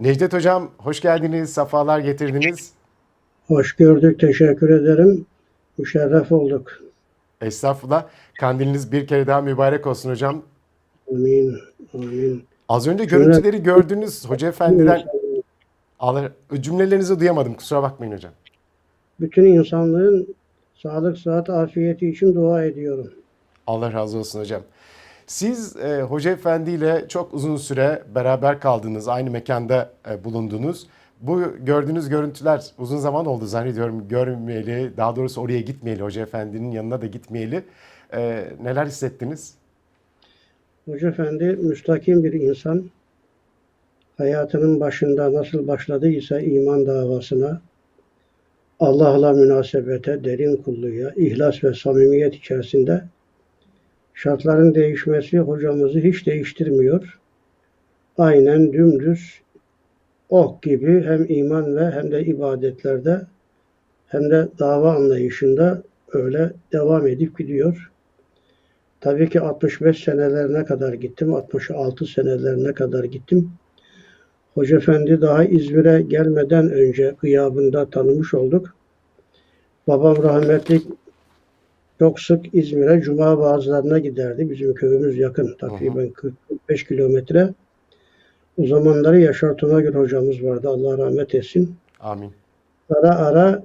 Necdet Hocam hoş geldiniz, safalar getirdiniz. Hoş gördük, teşekkür ederim. Müşerref olduk. Estağfurullah. Kandiliniz bir kere daha mübarek olsun hocam. Amin, amin. Az önce görüntüleri gördünüz Hoca Efendi'den. Allah, cümlelerinizi duyamadım kusura bakmayın hocam. Bütün insanlığın sağlık, sıhhat, afiyeti için dua ediyorum. Allah razı olsun hocam. Siz e, Hoca Efendi ile çok uzun süre beraber kaldınız, aynı mekanda e, bulundunuz. Bu gördüğünüz görüntüler uzun zaman oldu zannediyorum görmeyeli, daha doğrusu oraya gitmeyeli, Hoca Efendi'nin yanına da gitmeyeli. E, neler hissettiniz? Hoca Efendi müstakim bir insan. Hayatının başında nasıl başladıysa iman davasına, Allah'la münasebete, derin kulluğa, ihlas ve samimiyet içerisinde şartların değişmesi hocamızı hiç değiştirmiyor. Aynen dümdüz ok gibi hem iman ve hem de ibadetlerde hem de dava anlayışında öyle devam edip gidiyor. Tabii ki 65 senelerine kadar gittim, 66 senelerine kadar gittim. Hoca Efendi daha İzmir'e gelmeden önce gıyabında tanımış olduk. Babam rahmetli çok sık İzmir'e cuma vaazlarına giderdi. Bizim köyümüz yakın, takriben 45 kilometre. O zamanları Yaşar Tunagül hocamız vardı. Allah rahmet etsin. Amin. Ara ara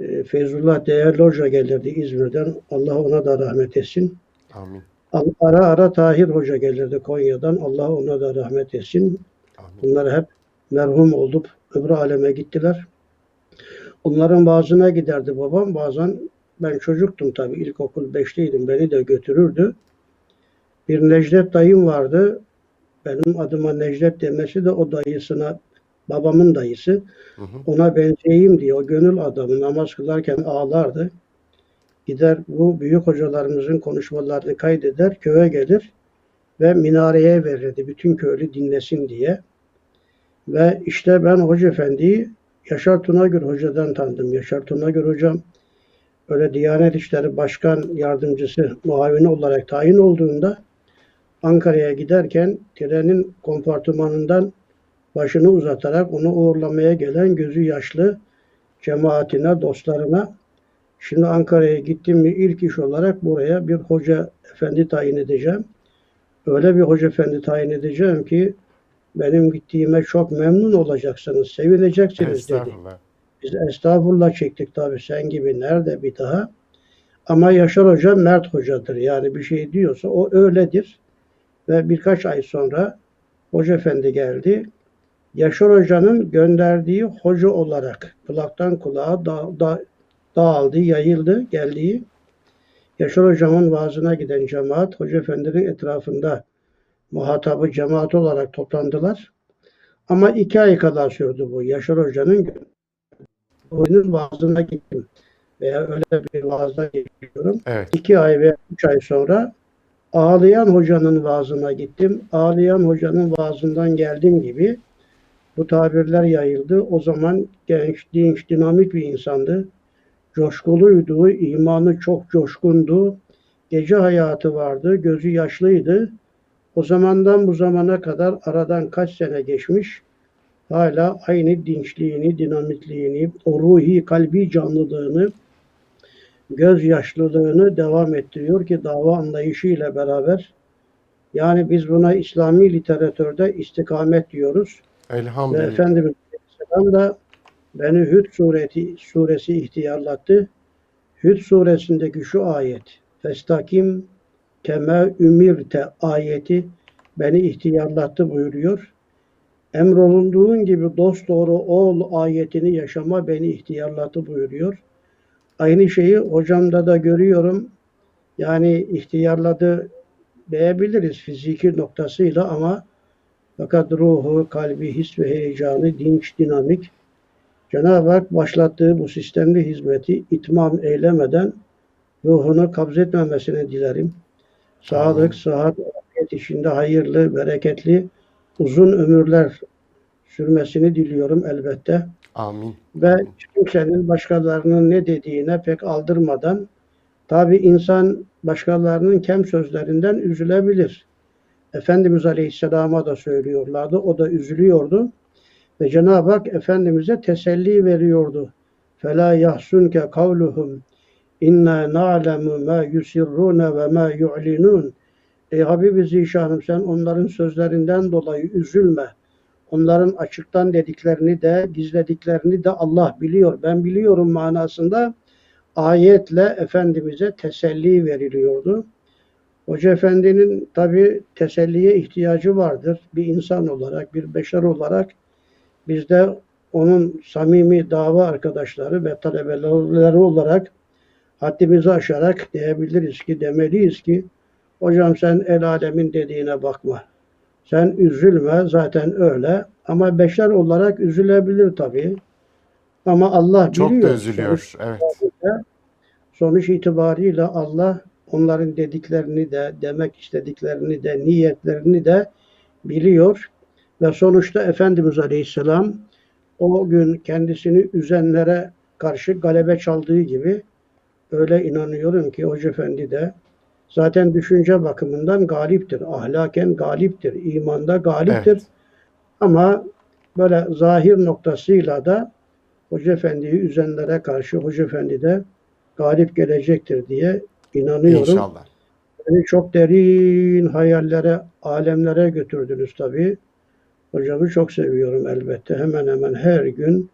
e, Feyzullah Değerli Hoca gelirdi İzmir'den. Allah ona da rahmet etsin. Amin. Ara ara Tahir Hoca gelirdi Konya'dan. Allah ona da rahmet etsin. Amin. Bunlar hep merhum olup öbür aleme gittiler. Onların bazına giderdi babam. Bazen ben çocuktum tabii. İlkokul 5'teydim. Beni de götürürdü. Bir Necdet dayım vardı. Benim adıma Necdet demesi de o dayısına babamın dayısı. Hı hı. Ona benzeyeyim diye o gönül adamı namaz kılarken ağlardı. Gider bu büyük hocalarımızın konuşmalarını kaydeder, köye gelir ve minareye verirdi bütün köylü dinlesin diye. Ve işte ben Hoca Efendi'yi Yaşar Tunagür Hoca'dan tanıdım. Yaşar Tunagür Hocam öyle Diyanet İşleri Başkan Yardımcısı muavini olarak tayin olduğunda Ankara'ya giderken trenin kompartımanından başını uzatarak onu uğurlamaya gelen gözü yaşlı cemaatine, dostlarına şimdi Ankara'ya gittim mi ilk iş olarak buraya bir hoca efendi tayin edeceğim. Öyle bir hoca efendi tayin edeceğim ki benim gittiğime çok memnun olacaksınız, sevineceksiniz dedi. Biz estağfurullah çektik tabii sen gibi nerede bir daha. Ama Yaşar Hoca Mert Hocadır. Yani bir şey diyorsa o öyledir. Ve birkaç ay sonra Hoca Efendi geldi. Yaşar Hoca'nın gönderdiği hoca olarak kulaktan kulağa da, da, dağıldı, yayıldı, geldiği Yaşar Hocam'ın vaazına giden cemaat Hoca Efendi'nin etrafında muhatabı cemaat olarak toplandılar. Ama iki ay kadar sürdü bu. Yaşar Hoca'nın onun vaazına gittim. Veya öyle bir vaazda geçiyorum. Evet. İki ay ve üç ay sonra ağlayan hocanın vaazına gittim. Ağlayan hocanın vaazından geldim gibi bu tabirler yayıldı. O zaman genç, dinç, dinamik bir insandı. Coşkuluydu, imanı çok coşkundu. Gece hayatı vardı, gözü yaşlıydı. O zamandan bu zamana kadar aradan kaç sene geçmiş. Hala aynı dinçliğini, dinamikliğini, o ruhi, kalbi canlılığını, göz yaşlılığını devam ettiriyor ki dava anlayışıyla beraber yani biz buna İslami literatürde istikamet diyoruz. Ve Elhamdülillah. Efendimiz Aleyhisselam da beni Hüd sureti, suresi ihtiyarlattı. Hüd suresindeki şu ayet Festakim keme ümirte ayeti beni ihtiyarlattı buyuruyor. Emrolunduğun gibi dosdoğru ol ayetini yaşama beni ihtiyarlattı buyuruyor. Aynı şeyi hocamda da görüyorum. Yani ihtiyarladı diyebiliriz fiziki noktasıyla ama fakat ruhu, kalbi, his ve heyecanı dinç, dinamik. Cenab-ı Hak başlattığı bu sistemli hizmeti itmam eylemeden ruhunu kabzetmemesini dilerim. Sağlık, sıhhat, afiyet içinde hayırlı, bereketli, uzun ömürler sürmesini diliyorum elbette. Amin. Ve Amin. kimsenin başkalarının ne dediğine pek aldırmadan tabi insan başkalarının kem sözlerinden üzülebilir. Efendimiz Aleyhisselam'a da söylüyorlardı. O da üzülüyordu. Ve Cenab-ı Hak Efendimiz'e teselli veriyordu. فَلَا يَحْسُنْكَ قَوْلُهُمْ اِنَّا نَعْلَمُ مَا يُسِرُّونَ وَمَا يُعْلِنُونَ Ey Habibi Zişanım sen onların sözlerinden dolayı üzülme. Onların açıktan dediklerini de gizlediklerini de Allah biliyor. Ben biliyorum manasında ayetle Efendimiz'e teselli veriliyordu. Hoca Efendi'nin tabi teselliye ihtiyacı vardır. Bir insan olarak, bir beşer olarak biz de onun samimi dava arkadaşları ve talebeleri olarak haddimizi aşarak diyebiliriz ki, demeliyiz ki hocam sen el alemin dediğine bakma. Sen üzülme zaten öyle ama beşer olarak üzülebilir tabi. Ama Allah Çok biliyor. da üzülüyor. Evet. Sonuç itibariyle Allah onların dediklerini de, demek istediklerini de, niyetlerini de biliyor. Ve sonuçta Efendimiz Aleyhisselam o gün kendisini üzenlere karşı galebe çaldığı gibi öyle inanıyorum ki Hoca Efendi de zaten düşünce bakımından galiptir. Ahlaken galiptir. imanda galiptir. Evet. Ama böyle zahir noktasıyla da Hoca Efendi'yi üzenlere karşı Hoca Efendi de galip gelecektir diye inanıyorum. İnşallah. Beni çok derin hayallere, alemlere götürdünüz tabii. Hocamı çok seviyorum elbette. Hemen hemen her gün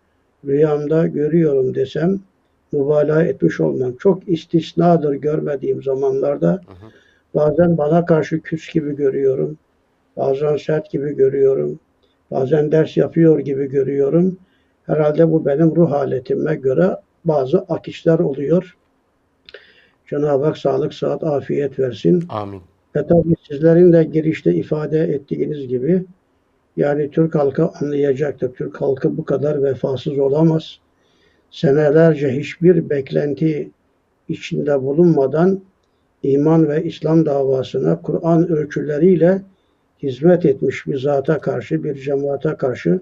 rüyamda görüyorum desem mübalağa etmiş olmam. Çok istisnadır görmediğim zamanlarda. Hı hı. Bazen bana karşı küs gibi görüyorum. Bazen sert gibi görüyorum. Bazen ders yapıyor gibi görüyorum. Herhalde bu benim ruh haletime göre bazı akışlar oluyor. Cenab-ı Hak sağlık, sıhhat, afiyet versin. Amin. Ve tabii sizlerin de girişte ifade ettiğiniz gibi yani Türk halkı anlayacaktır. Türk halkı bu kadar vefasız olamaz. Senelerce hiçbir beklenti içinde bulunmadan iman ve İslam davasına Kur'an ölçüleriyle hizmet etmiş bir zata karşı, bir cemaate karşı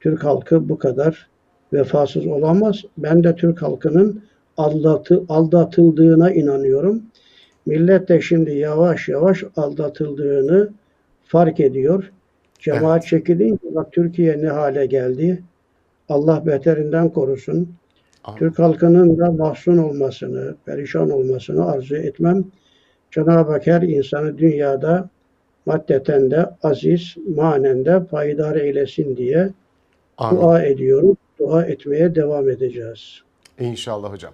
Türk halkı bu kadar vefasız olamaz. Ben de Türk halkının aldatı, aldatıldığına inanıyorum. Millet de şimdi yavaş yavaş aldatıldığını fark ediyor. Cemaat Evet. çekilince bak Türkiye ne hale geldi. Allah beterinden korusun. Amin. Türk halkının da mahzun olmasını, perişan olmasını arzu etmem. Cenab-ı Hak her insanı dünyada maddeten de aziz, manen de payidar eylesin diye Amin. dua ediyorum. Dua etmeye devam edeceğiz. İnşallah hocam.